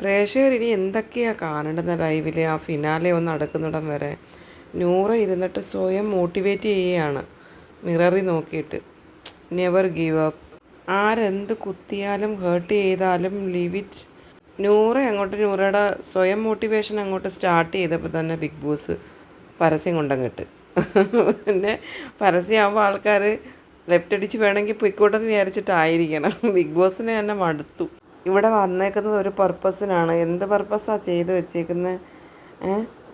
പ്രേക്ഷകർ ഇനി എന്തൊക്കെയാണ് കാണേണ്ടത് ലൈവിൽ ആ ഫിനാലെ ഒന്ന് അടുക്കുന്നിടം വരെ? നൂറ ഇരുന്നിട്ട് സ്വയം മോട്ടിവേറ്റ് ചെയ്യുകയാണ് മിററി നോക്കിയിട്ട്. നെവർ ഗീവ് അപ്പ് ആരെന്ത് കുത്തിയാലും ഹേർട്ട് ചെയ്താലും ലിവിറ്റ് നൂറ അങ്ങോട്ട് നൂറയുടെ സ്വയം മോട്ടിവേഷൻ അങ്ങോട്ട് സ്റ്റാർട്ട് ചെയ്തപ്പോൾ തന്നെ ബിഗ് ബോസ് പരസ്യം കൊണ്ടങ്ങിട്ട്. പിന്നെ പരസ്യമാകുമ്പോൾ ആൾക്കാർ ലെഫ്റ്റ് അടിച്ച് വേണമെങ്കിൽ പൊയ്ക്കോട്ടെന്ന് വിചാരിച്ചിട്ടായിരിക്കണം. ബിഗ് ബോസിനെ തന്നെ മടുത്തു. ഇവിടെ വന്നേക്കുന്നത് ഒരു പർപ്പസിനാണ് എന്ത് പർപ്പസാണ് ചെയ്ത് വെച്ചേക്കുന്നത്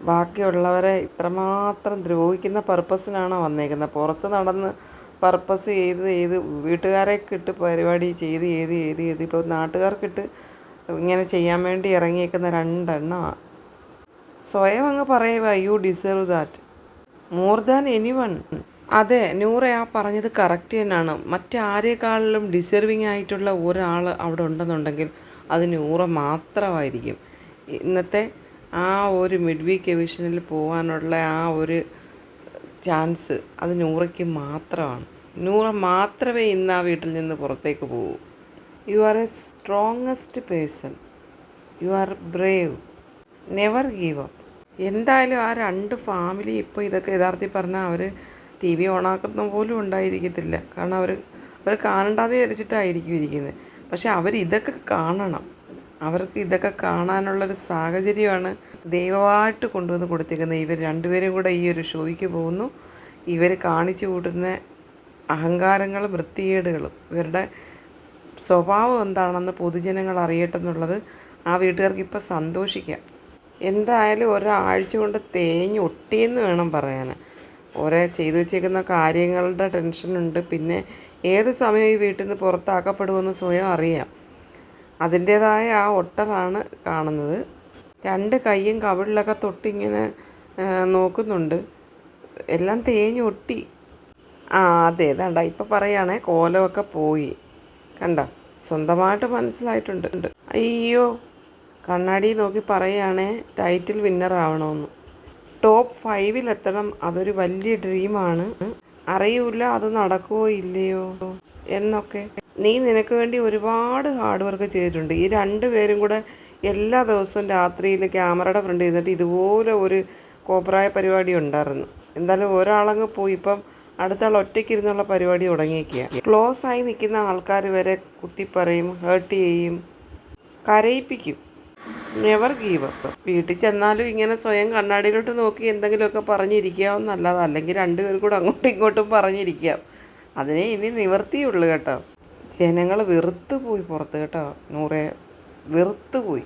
ബാക്കിയുള്ളവരെ ഇത്രമാത്രം ദ്രോഹിക്കുന്ന പർപ്പസിനാണോ വന്നേക്കുന്നത് പുറത്ത് നടന്ന് പർപ്പസ് ചെയ്ത് ചെയ്ത് വീട്ടുകാരെ കിട്ട് പരിപാടി ചെയ്ത് ചെയ്ത് ചെയ്ത് ചെയ്ത് ഇപ്പോൾ നാട്ടുകാർക്കിട്ട് ഇങ്ങനെ ചെയ്യാൻ വേണ്ടി ഇറങ്ങിയേക്കുന്ന രണ്ടെണ്ണമാണ് സ്വയം അങ്ങ് പറയുക you deserve that more than anyone അതെ നൂറ ആ പറഞ്ഞത് കറക്റ്റ് തന്നെയാണ്. മറ്റാരേക്കാളിലും ഡിസേർവിങ് ആയിട്ടുള്ള ഒരാൾ അവിടെ ഉണ്ടെന്നുണ്ടെങ്കിൽ അത് നൂറ മാത്രമായിരിക്കും. ഇന്നത്തെ ആ ഒരു മിഡ് വീക്ക് എവിഷനിൽ പോകാനുള്ള ആ ഒരു ചാൻസ് അത് നൂറയ്ക്ക് മാത്രമാണ്. നൂറ മാത്രമേ ഇന്ന് ആ വീട്ടിൽ നിന്ന് പുറത്തേക്ക് പോകൂ you are a strongest person you are brave never give up എന്തായാലും ആ രണ്ട് ഫാമിലി ഇപ്പോൾ ഇതൊക്കെ യഥാർത്ഥത്തിൽ പറഞ്ഞാൽ അവർ ടി വി ഓണാക്കുന്ന പോലും ഉണ്ടായിരിക്കത്തില്ല. കാരണം അവർ അവർ കാണണ്ടാതെ വിചാരിച്ചിട്ടായിരിക്കും ഇരിക്കുന്നത് പക്ഷെ അവർ ഇതൊക്കെ കാണണം. അവർക്ക് ഇതൊക്കെ കാണാനുള്ളൊരു സാഹചര്യമാണ് ദൈവമായിട്ട് കൊണ്ടുവന്ന് കൊടുത്തേക്കുന്നത് ഇവർ രണ്ടുപേരും കൂടെ ഈ ഒരു ഷോയ്ക്ക് പോകുന്നു. ഇവർ കാണിച്ചു കൂട്ടുന്ന അഹങ്കാരങ്ങളും വൃത്തികേടുകളും ഇവരുടെ സ്വഭാവം എന്താണെന്ന് പൊതുജനങ്ങൾ അറിയട്ടെന്നുള്ളത് ആ വീട്ടുകാർക്ക് ഇപ്പോൾ സന്തോഷിക്കാം. എന്തായാലും ഒരാഴ്ച കൊണ്ട് തേഞ്ഞ് ഒട്ടിയെന്ന് വേണം പറയാൻ. ഓരോ ചെയ്തു വെച്ചേക്കുന്ന കാര്യങ്ങളുടെ ടെൻഷനുണ്ട് പിന്നെ ഏത് സമയം ഈ വീട്ടിൽ നിന്ന് പുറത്താക്കപ്പെടുമെന്ന് സ്വയം അറിയാം. അതിന്റേതായ ആ ഒട്ടലാണ് കാണുന്നത്. രണ്ട് കൈയും കവിളിലൊക്കെ തൊട്ടിങ്ങനെ നോക്കുന്നുണ്ട്. എല്ലാം തേഞ്ഞ് ഒട്ടി. ആ അതെ ഇതാണ്ട. ഇപ്പം പറയുകയാണേ കോലമൊക്കെ പോയി. കണ്ട? സ്വന്തമായിട്ട് മനസ്സിലായിട്ടുണ്ട്. അയ്യോ കണ്ണാടി നോക്കി പറയുകയാണേ ടൈറ്റിൽ വിന്നർ ആവണമെന്ന് ടോപ്പ് ഫൈവിലെത്തണം അതൊരു വലിയ ഡ്രീമാണ് അറിയൂല അത് നടക്കുമോ ഇല്ലയോ? എന്നൊക്കെ. നീ നിനക്ക് വേണ്ടി ഒരുപാട് ഹാർഡ് വർക്ക് ചെയ്തിട്ടുണ്ട്. ഈ രണ്ട് പേരും കൂടെ എല്ലാ ദിവസവും രാത്രിയിൽ ക്യാമറയുടെ ഫ്രണ്ട് ഇരുന്നിട്ട് ഇതുപോലെ ഒരു കോപ്രായ പരിപാടി ഉണ്ടായിരുന്നു. എന്തായാലും ഒരാളങ്ങ് പോയി. ഇപ്പം അടുത്ത ആൾ ഒറ്റയ്ക്ക് ഇരുന്നുള്ള പരിപാടി തുടങ്ങിയേക്കുക ക്ലോസ് ആയി നിൽക്കുന്ന ആൾക്കാർ വരെ കുത്തിപ്പറയും ഹേർട്ട് ചെയ്യും കരയിപ്പിക്കും. നെവർ ഗീവ് അപ്പ് വീട്ടിൽ ചെന്നാലും ഇങ്ങനെ സ്വയം കണ്ണാടിയിലോട്ട് നോക്കി എന്തെങ്കിലുമൊക്കെ പറഞ്ഞിരിക്കാവുന്നല്ലാതെ അല്ലെങ്കിൽ രണ്ടുപേരും കൂടെ അങ്ങോട്ടും ഇങ്ങോട്ടും പറഞ്ഞിരിക്കാം. അതിനെ ഇനി നിവർത്തിയുള്ളൂ കേട്ടോ. ജനങ്ങൾ വെറുത്തു പോയി പുറത്ത് കേട്ടോ. നൂറെ വെറുത്തു പോയി